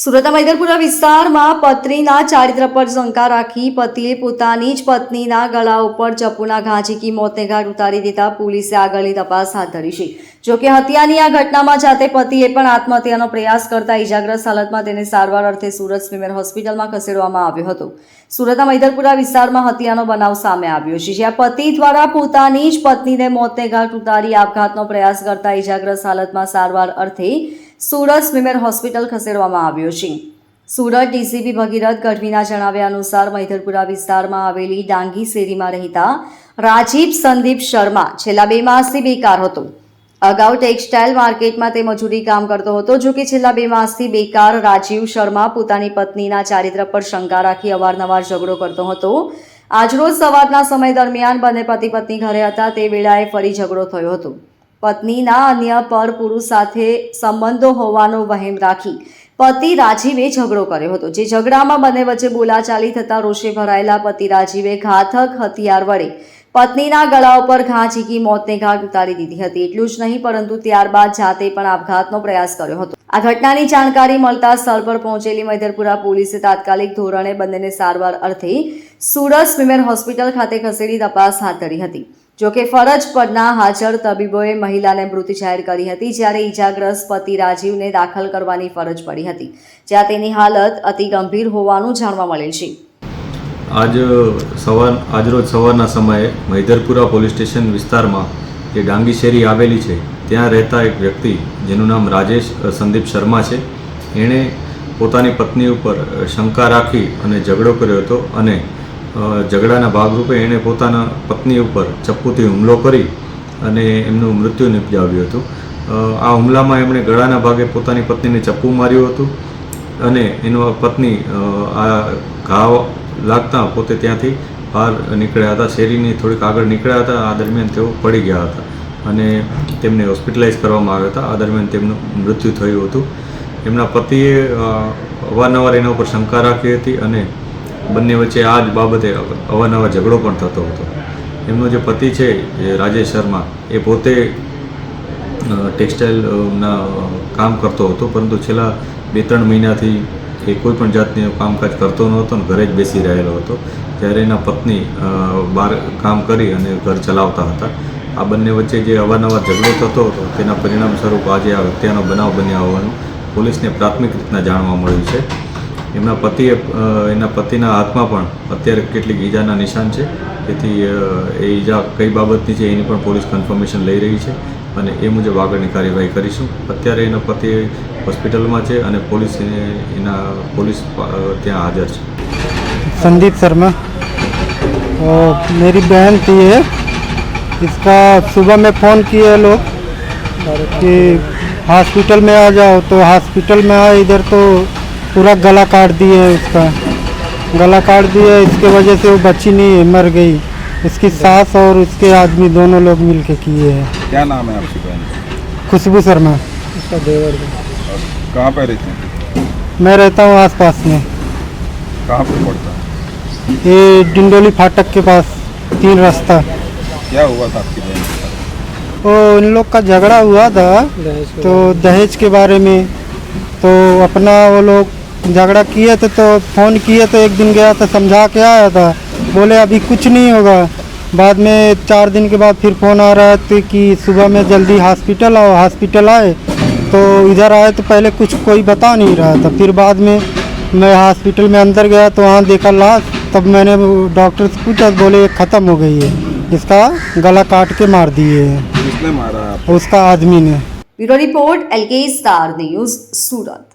સુરતના મૈદરપુરા વિસ્તારમાં પત્નીના ચારિત્ર પર શંકા રાખી પતિએ પોતાની જ પત્નીના ગળા ઉપર ચપ્પુના ઘા ઝીકી મોતને ઘાટ ઉતારી દેતા પોલીસે આગળની તપાસ હાથ ધરી છે. જોકે હત્યાની આ ઘટનામાં જાતે પતિએ પણ આત્મહત્યાનો પ્રયાસ કરતા ઇજાગ્રસ્ત હાલતમાં તેને સારવાર અર્થે સુરત સ્વિમેર હોસ્પિટલમાં ખસેડવામાં આવ્યો હતો. સુરતના મૈદરપુરા વિસ્તારમાં હત્યાનો બનાવ સામે આવ્યો છે. જ્યાં પતિ દ્વારા પોતાની જ પત્નીને મોતને ઘાટ ઉતારી આપઘાતનો પ્રયાસ કરતા ઇજાગ્રસ્ત હાલતમાં સારવાર અર્થે સુરત સ્વિમેર હોસ્પિટલ ખસેડવામાં આવ્યો છે. સુરત ડીસીપી ભગીરથ ગઢવીના જણાવ્યા અનુસાર મૈધરપુરા વિસ્તારમાં આવેલી ડાંગી શેરીમાં રહેતા રાજીવ સંદીપ શર્મા છેલ્લા બે માસથી બેકાર હતો. અગાઉ ટેક્સટાઇલ માર્કેટમાં તે મજૂરી કામ કરતો હતો, જો કે છેલ્લા બે માસથી બેકાર રાજીવ શર્મા પોતાની પત્નીના ચારિત્ર પર શંકા રાખી અવારનવાર ઝઘડો કરતો હતો. આજરોજ સવારના સમય દરમિયાન બંને પતિ પત્ની ઘરે હતા, તે વેળાએ ફરી ઝઘડો થયો હતો. પત્નીના અન્ય પર પુરુષ સાથે સંબંધો હોવાનો વહેમ રાખી પતિ રાજીવે ઝઘડો કર્યો હતો. જે ઝઘડામાં બંને વચ્ચે બોલાચાલી થતા રોષે ભરાયેલા પતિ રાજીવે ઘાતક હથિયાર વડે પત્નીના ગળા ઉપર ઘા ઝીકી મોતને ઘાટ ઉતારી દીધી હતી. એટલું જ નહીં, પરંતુ ત્યારબાદ જાતે પણ આપઘાતનો પ્રયાસ કર્યો હતો. આ ઘટનાની જાણકારી મળતા સ્થળ પર પહોંચેલી મૈદરપુરા પોલીસે તાત્કાલિક ધોરણે બંનેને સારવાર અર્થે સુરત સ્વિમેર હોસ્પિટલ ખાતે ખસેડી તપાસ હાથ ધરી હતી. જોકે ફરજ પરના હાજર તબીબોએ મહિલાને મૃત જાહેર કરી હતી જ્યારે ઈજાગ્રસ્ત પતિ રાજીવને દાખલ કરવાની ફરજ પડી હતી, જ્યાં તેની હાલત અતિ ગંભીર હોવાનું જાણવા મળેલ છે. આજ, સવાર આજરોજ સવારના સમયે મૈદરપુરા પોલીસ સ્ટેશન વિસ્તારમાં જે ડાંગી શેરી આવેલી છે, ત્યાં રહેતા એક વ્યક્તિ, જેનું નામ રાજેશ સંદીપ શર્મા છે. એણે પોતાની પત્ની ઉપર શંકા રાખી અને ઝઘડો કર્યો હતો અને ઝઘડાના ભાગરૂપે એણે પોતાના પત્ની ઉપર ચપ્પુથી હુમલો કરી અને એમનું મૃત્યુ નિપજાવ્યું હતું. આ હુમલામાં એમણે ગળાના ભાગે પોતાની પત્નીને ચપ્પુ માર્યું હતું અને એનો પત્ની આ ઘાવ લાગતા પોતે ત્યાંથી બહાર નીકળ્યા હતા, શેરીની થોડીક આગળ નીકળ્યા હતા. આ દરમિયાન તેઓ પડી ગયા હતા અને તેમને હોસ્પિટલાઇઝ કરવામાં આવ્યા હતા. આ દરમિયાન તેમનું મૃત્યુ થયું હતું. એમના પતિએ અવારનવાર એના ઉપર શંકા રાખી હતી અને બંને વચ્ચે આ જ બાબતે અવારનવાર ઝઘડો પણ થતો હતો. એમનો જે પતિ છે, એ રાજેશ શર્મા, એ પોતે ટેક્સટાઇલના કામ કરતો હતો, પરંતુ છેલ્લા બે ત્રણ મહિનાથી એ કોઈ પણ જાતનું કામકાજ કરતો નહોતો અને ઘરે જ બેસી રહેલો હતો. ત્યારે એના પત્ની બહાર કામ કરી અને ઘર ચલાવતા હતા. આ બંને વચ્ચે જે અવારનવાર ઝઘડો થતો હતો, તેના પરિણામ સ્વરૂપ આજે આ હત્યાનો બનાવ બન્યા હોવાનું પોલીસને પ્રાથમિક રીતના જાણવા મળ્યું છે. એમના પતિએ અ, એના પતિના હાથમાં પણ અત્યારે કેટલીક ઈજાના નિશાન છે તેથી અ, એ ઈજા કઈ બાબતની છે એની પણ પોલીસ કન્ફર્મેશન લઈ રહી છે અને એ મુજબ આગળની કાર્યવાહી કરીશું અત્યારે એનો પતિ હોસ્પિટલમાં છે અને પોલીસ એને- એના પોલીસ અ, ત્યાં હાજર છે संदीप शर्मा और मेरी बहन थी ये इसका सुबह में फ़ोन किए लोग कि हॉस्पिटल में आ जाओ तो हॉस्पिटल में आए इधर तो पूरा गला काट दिया है उसका। गला काट दिए इसके वजह से वो बच्ची नहीं है, मर गई। उसकी सास और उसके आदमी दोनों लोग मिल के किए हैं। क्या नाम है आपकी बहन? खुशबू शर्मा। कहाँ पर रहते हैं? मैं रहता हूँ आस पास में। कहाँ पर पड़ता है? ये डिंडोली फाटक के पास तीन रास्ता। क्या हुआ था आपकी बहन? वो इन लोग का झगड़ा हुआ था तो दहेज के बारे में तो अपना वो लोग झगड़ा किए थे तो फ़ोन किए थे एक दिन गया था समझा के आया था। बोले अभी कुछ नहीं होगा। बाद में चार दिन के बाद फिर फ़ोन आ रहा है कि सुबह में जल्दी हॉस्पिटल आओ हॉस्पिटल आए। तो इधर आए तो पहले कुछ कोई बता नहीं रहा था। फिर बाद में मैं हॉस्पिटल में अंदर गया तो वहाँ देखा लाश। तब मैंने डॉक्टर से पूछा बोले ख़त्म हो गई है। इसका गला काट के मार दिए है। उसका आदमी ने। Bureau report L K star news Surat.